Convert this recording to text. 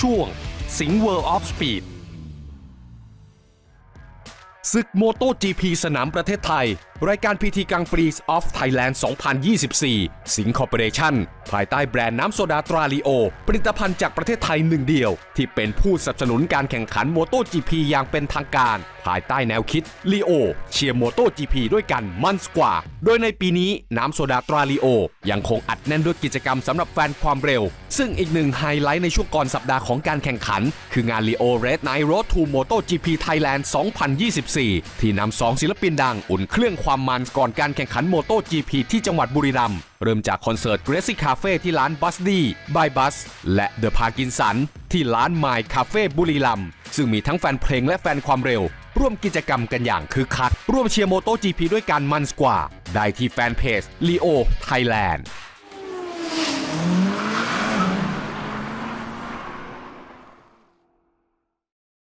ช่วง สิงเวอร์ออฟสปีดศึกโมโต GP สนามประเทศไทย รายการ PT กังปรีสออฟไทยแลนด์2024 สิงคอร์ปอเรชั่น ภายใต้แบรนด์น้ำโซดาตราลีโอ ผลิตภัณฑ์จากประเทศไทยหนึ่งเดียว ที่เป็นผู้สนับสนุนการแข่งขันโมโต GP อย่างเป็นทางการ ภายใต้แนวคิดลีโอเชียร์โมโต GP ด้วยกันมันสกว่า โดยในปีนี้น้ำโซดาตราลีโอ ยังคงอัดแน่นด้วยกิจกรรมสำหรับแฟนความเร็ว ซึ่งอีกหนึ่งไฮไลท์ในช่วงก่อนสัปดาห์ของการแข่งขัน คืองาน Leo Red Night Road to Moto GP Thailand 2024 ที่นำสองศิลปินดังอุ่นเครื่องความมันก่อนการแข่งขันโมโต GP ที่จังหวัดบุรีรัมย์เริ่มจากคอนเสิร์ตเกรซี่คาเฟ่ที่ร้านบัสดีบายบัสและเดอะพากินสันที่ร้านไมค์คาเฟ่บุรีรัมย์ซึ่งมีทั้งแฟนเพลงและแฟนความเร็ว ร่วมกิจกรรมกันอย่างคึกคัก ร่วมเชียร์โมโต GP ด้วยการมันสกว่า ได้ที่แฟนเพจลีโอไทยแลนด์